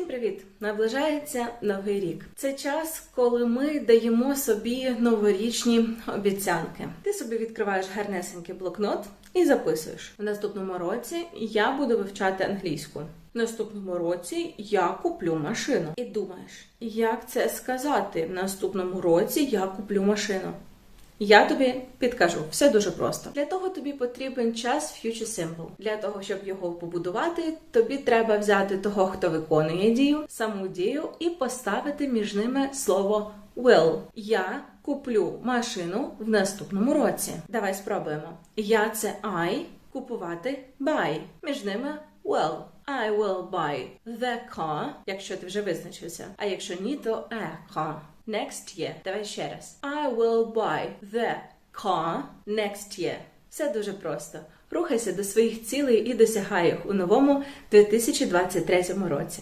Всім привіт! Наближається новий рік. Це час, коли ми даємо собі новорічні обіцянки. Ти собі відкриваєш гарнесенький блокнот і записуєш. В наступному році я буду вивчати англійську. В наступному році я куплю машину. І думаєш, як це сказати? В наступному році я куплю машину. Я тобі підкажу, все дуже просто. Для того тобі потрібен час Future Simple. Для того, щоб його побудувати, тобі треба взяти того, хто виконує дію, саму дію, і поставити між ними слово will. Я куплю машину в наступному році. Давай спробуємо. Я це I, купувати buy. Між ними will. I will buy the car, якщо ти вже визначився. А якщо ні, то a car. Next year. Давай ще раз. I will buy the car next year. Все дуже просто. Рухайся до своїх цілей і досягай їх у новому 2023 році.